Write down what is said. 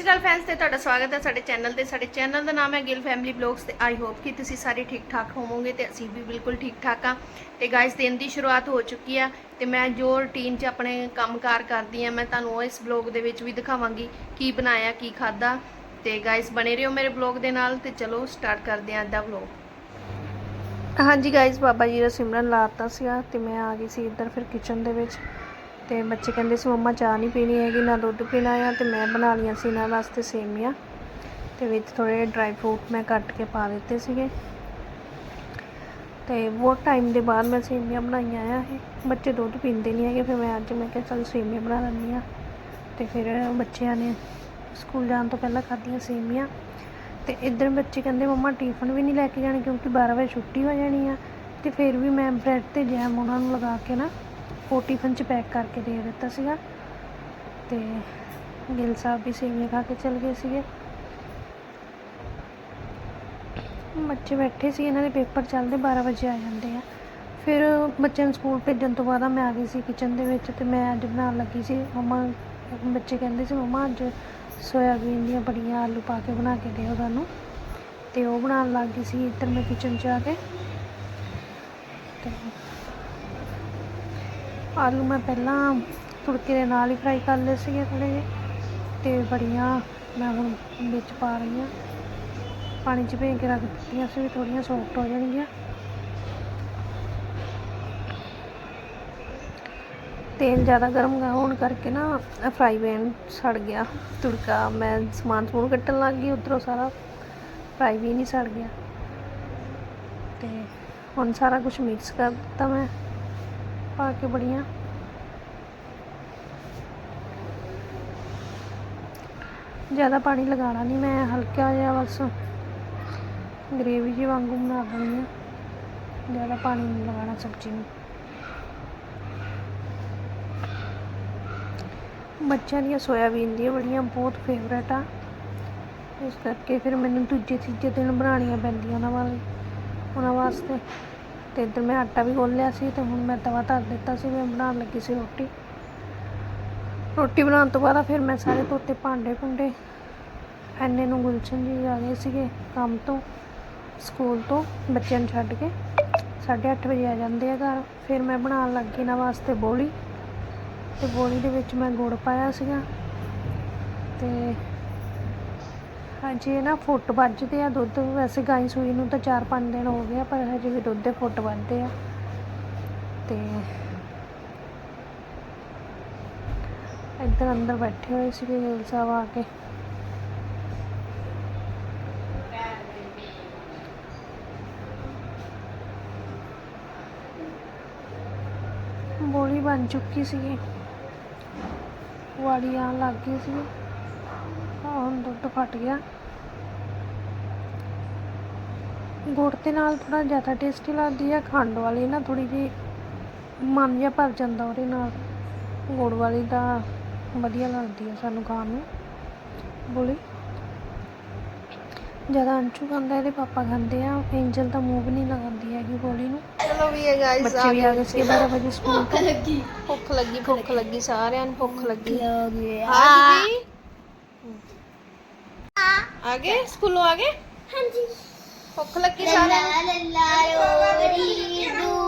ਸ਼੍ਰੀ ਅਕਾਲ fans ਤੇ ਤੁਹਾਡਾ ਸਵਾਗਤ ਹੈ ਸਾਡੇ ਚੈਨਲ ਤੇ। ਸਾਡੇ ਚੈਨਲ ਦਾ ਨਾਮ ਹੈ ਗਿਲ ਫੈਮਿਲੀ ਬਲੌਗਸ ਤੇ ਆਈ ਹੋਪ ਕਿ ਤੁਸੀਂ ਸਾਰੇ ਠੀਕ ਠਾਕ ਹੋਵੋਗੇ ਤੇ ਅਸੀਂ ਵੀ ਬਿਲਕੁਲ ਠੀਕ ਠਾਕ ਆ ਤੇ ਗਾਇਸ ਦਿਨ ਦੀ ਸ਼ੁਰੂਆਤ ਹੋ ਚੁੱਕੀ ਆ ਤੇ ਮੈਂ ਜੋ ਰੁਟੀਨ 'ਚ ਆਪਣੇ ਕੰਮਕਾਰ ਕਰਦੀ ਆ ਮੈਂ ਤੁਹਾਨੂੰ ਉਹ ਇਸ ਬਲੌਗ ਦੇ ਵਿੱਚ ਵੀ ਦਿਖਾਵਾਂਗੀ ਕੀ ਬਣਾਇਆ, ਕੀ ਖਾਦਾ ਤੇ ਗਾਇਸ ਬਣੇ ਰਹੋ ਮੇਰੇ ਬਲੌਗ ਦੇ ਨਾਲ ਤੇ ਚਲੋ ਸਟਾਰਟ ਕਰਦੇ ਆਂ ਅੱਜ ਦਾ ਬਲੌਗ ਹਾਂਜੀ ਗਾਇਸ ਬਾਬਾ ਜੀ ਦਾ ਸਿਮਰਨ ਲਾਤਾ ਸੀਗਾ ਤੇ ਮੈਂ ਆ ਗਈ ਸੀ ਇੱਧਰ ਫਿਰ ਕਿਚਨ ਦੇ ਵਿੱਚ। ਤੇ ਬੱਚੇ ਕਹਿੰਦੇ ਸੀ, ਮੰਮਾ, ਚਾਹ ਨਹੀਂ ਪੀਣੀ ਹੈਗੀ, ਨਾ ਦੁੱਧ ਪੀਣਾ ਆ ਤੇ ਮੈਂ ਬਣਾ ਲਈਆਂ ਸੀ ਇਹਨਾਂ ਵਾਸਤੇ ਸੇਮੀਆਂ ਤੇ ਵਿੱਚ ਥੋੜੇ ਡਰਾਈ ਫਰੂਟ ਮੈਂ ਕੱਟ ਕੇ ਪਾ ਦਿੱਤੇ ਸੀਗੇ। ਤੇ ਬਹੁਤ ਟਾਈਮ ਦੇ ਬਾਅਦ ਮੈਂ ਸੇਮੀਆਂ ਬਣਾਈਆਂ ਆ ਇਹ। ਬੱਚੇ ਦੁੱਧ ਪੀਂਦੇ ਨਹੀਂ ਹੈਗੇ, ਫਿਰ ਮੈਂ ਅੱਜ ਮੈਂ ਕਿਹਾ, ਚਲ ਸੇਮੀਆਂ ਬਣਾ ਲੈਂਦੀ ਆ ਤੇ ਫਿਰ ਬੱਚਿਆਂ ਨੇ ਸਕੂਲ ਜਾਣ ਤੋਂ ਪਹਿਲਾਂ ਖਾਧੀਆਂ ਸੇਮੀਆਂ। ਤੇ ਇੱਧਰ ਬੱਚੇ ਕਹਿੰਦੇ, ਮੰਮਾ ਟਿਫਨ ਵੀ ਨਹੀਂ ਲੈ ਕੇ ਜਾਣੇ ਕਿਉਂਕਿ 12 ਵਜੇ ਛੁੱਟੀ ਹੋ ਜਾਣੀ ਆ। ਤੇ ਫਿਰ ਵੀ ਮੈਂ ਬ੍ਰੈਡ ਤੇ ਜੈਮ ਉਹਨਾਂ ਨੂੰ ਲਗਾ ਕੇ ਨਾ ਉਹ ਟਿਫਨ 'ਚ ਪੈਕ ਕਰਕੇ ਦੇ ਦਿੱਤਾ ਸੀਗਾ। ਤੇ ਗਿੱਲ ਸਾਹਿਬ ਵੀ ਸੇਵੀਆਂ ਖਾ ਕੇ ਚਲ ਗਏ ਸੀਗੇ। ਬੱਚੇ ਬੈਠੇ ਸੀ, ਇਹਨਾਂ ਦੇ ਪੇਪਰ ਚੱਲਦੇ 12 ਵਜੇ ਆ ਜਾਂਦੇ ਆ। ਫਿਰ ਬੱਚਿਆਂ ਨੂੰ ਸਕੂਲ ਭੇਜਣ ਤੋਂ ਬਾਅਦ ਮੈਂ ਆ ਗਈ ਸੀ ਕਿਚਨ ਦੇ ਵਿੱਚ ਤੇ ਮੈਂ ਅੱਜ ਬਣਾਉਣ ਲੱਗੀ ਸੀ। ਮਮਾ, ਬੱਚੇ ਕਹਿੰਦੇ ਸੀ, ਮਮਾ ਅੱਜ ਸੋਇਆਬੀਨ ਦੀਆਂ ਬੜੀਆਂ ਆਲੂ ਪਾ ਕੇ ਬਣਾ ਕੇ ਦਿਓ ਤੁਹਾਨੂੰ ਤੇ ਉਹ ਬਣਾਉਣ ਲੱਗ ਗਈ ਸੀ, ਇੱਧਰ ਮੈਂ ਕਿਚਨ 'ਚ ਆ ਕੇ। ਤੇ ਆਲੂ ਮੈਂ ਪਹਿਲਾਂ ਤੁੜਕੇ ਦੇ ਨਾਲ ਹੀ ਫਰਾਈ ਕਰ ਲਏ ਸੀਗੇ ਥੋੜ੍ਹੇ ਜਿਹੇ ਅਤੇ ਬੜੀਆਂ ਮੈਂ ਹੁਣ ਵਿੱਚ ਪਾ ਰਹੀ ਹਾਂ। ਪਾਣੀ 'ਚ ਭੇਜ ਕੇ ਰੱਖ ਦਿੱਤੀਆਂ ਸੀ ਵੀ ਥੋੜ੍ਹੀਆਂ ਸੌਫਟ ਹੋ ਜਾਣਗੀਆਂ। ਤੇਲ ਜ਼ਿਆਦਾ ਗਰਮ ਹੋਣ ਕਰਕੇ ਨਾ ਫਰਾਈ ਪੈਨ ਸੜ ਗਿਆ। ਤੁੜਕਾ ਮੈਂ ਸਮਾਨ ਸਮੂਨ ਕੱਟਣ ਲੱਗ ਗਈ, ਉੱਧਰੋਂ ਸਾਰਾ ਫਰਾਈ ਵੀ ਨਹੀਂ ਸੜ ਗਿਆ। ਤੇ ਹੁਣ ਸਾਰਾ ਕੁਝ ਮਿਕਸ ਕਰ ਦਿੱਤਾ ਮੈਂ। ਪਾ ਕੇ ਬੜੀਆਂ। ਜ਼ਿਆਦਾ ਪਾਣੀ ਲਗਾਉਣਾ ਨਹੀਂ, ਮੈਂ ਹਲਕਾ ਜਿਹਾ ਬਸ ਗ੍ਰੇਵੀ ਜਿਹੀ ਵਾਂਗੂ ਬਣਾ ਦੇਣੀ ਹਾਂ। ਜ਼ਿਆਦਾ ਪਾਣੀ ਨਹੀਂ ਲਗਾਉਣਾ ਸਬਜ਼ੀ ਨੂੰ। ਬੱਚਿਆਂ ਦੀਆਂ ਸੋਇਆਬੀਨ ਦੀਆਂ ਬੜੀਆਂ ਬਹੁਤ ਫੇਵਰੇਟ ਆ। ਇਸ ਕਰਕੇ ਫਿਰ ਮੈਨੂੰ ਦੂਜੇ ਤੀਜੇ ਦਿਨ ਬਣਾਉਣੀਆਂ ਪੈਂਦੀਆਂ ਉਹਨਾਂ ਵਾਲੀ ਉਹਨਾਂ ਵਾਸਤੇ। ਤੇ ਇੱਧਰ ਮੈਂ ਆਟਾ ਵੀ ਗੁੰਨ ਲਿਆ ਸੀ ਤੇ ਹੁਣ ਮੈਂ ਤਵਾ ਧਰ ਦਿੱਤਾ ਸੀ, ਮੈਂ ਬਣਾਉਣ ਲੱਗੀ ਸੀ ਰੋਟੀ। ਰੋਟੀ ਬਣਾਉਣ ਤੋਂ ਬਾਅਦ ਫਿਰ ਮੈਂ ਸਾਰੇ ਧੋਤੇ ਭਾਂਡੇ ਭੁੰਡੇ। ਐਨੇ ਨੂੰ ਗੁਲਸ਼ਨ ਜੀ ਆ ਗਏ ਸੀਗੇ ਕੰਮ ਤੋਂ, ਸਕੂਲ ਤੋਂ, ਬੱਚਿਆਂ ਨੂੰ ਛੱਡ ਕੇ। 8:30 ਵਜੇ ਆ ਜਾਂਦੇ ਆ ਘਰ। ਫਿਰ ਮੈਂ ਬਣਾਉਣ ਲੱਗੀ ਇਹਨਾਂ ਵਾਸਤੇ ਬੋਲੀ। ਤੇ ਬੋਲੀ ਦੇ ਵਿੱਚ ਮੈਂ ਗੁੜ ਪਾਇਆ ਸੀਗਾ। ਤੇ ਹਜੇ ਨਾ ਫੁੱਟ ਵੱਜਦੇ ਆ ਦੁੱਧ। ਵੈਸੇ ਗਾਈ ਸੂਈ ਨੂੰ ਤਾਂ 4-5 ਦਿਨ ਹੋ ਗਏ ਪਰ ਹਜੇ ਵੀ ਦੁੱਧ ਦੇ ਫੁੱਟ ਵੱਜਦੇ ਆ। ਤੇ ਇੱਧਰ ਅੰਦਰ ਬੈਠੇ ਹੋਏ ਸੀਗੇ ਗਿਲ ਸਾਹਿਬ ਆ ਕੇ। ਬੋਲੀ ਬਣ ਚੁੱਕੀ ਸੀਗੀ। ਵਾੜੀ ਆਉਣ ਲੱਗ ਗਈ ਸੀ ਹੁਣ ਦੁੱਧ ਫਟ ਗਿਆ। ਗੁੜ ਦੇ ਨਾਲ ਥੋੜਾ ਜ਼ਿਆਦਾ ਟੇਸਟੀ ਲੱਗਦੀ ਹੈ ਖੰਡ ਵਾਲੀ ਨਾ ਥੋੜੀ ਜੀ ਮਨ ਜਿਹਾ ਭਰ ਜਾਂਦਾ ਉਹਦੇ ਨਾਲ। ਗੁੜ ਵਾਲੀ ਦਾ ਵਧੀਆ ਲੱਗਦੀ ਹੈ ਸਾਨੂੰ ਖਾਣ ਨੂੰ। ਬੋਲੀ। ਜ਼ਿਆਦਾ ਅੰਚੂ ਖਾਂਦਾ ਇਹਦੇ ਪਾਪਾ ਖਾਂਦੇ ਆ ਐਂਜਲ ਤਾਂ ਮੂੰਹ ਵੀ ਨਹੀਂ ਲਗਾਉਂਦੀ ਹੈਗੀ ਬੋਲੀ ਨੂੰ। ਚਲੋ ਵੀ ਇਹ ਗਾਇਸ ਬੱਚੇ ਵੀ ਆ ਗਏ ਸੀ 12 ਵਜੇ ਸਕੂਲ ਤੋਂ। ਲੱਗੀ ਭੁੱਖ ਲੱਗੀ ਭੁੱਖ ਲੱਗੀ ਸਾਰਿਆਂ ਨੂੰ ਭੁੱਖ ਲੱਗੀ। ਹੋ ਗਿਆ ਆ ਗਏ ਸਕੂਲੋਂ ਆ ਗਏ ਹਾਂਜੀ ਭੁੱਖ ਲੱਗੀ ਸਾਰਿਆਂ ਨੂੰ ਲੱਲਾ ਲੋਰੀ दूध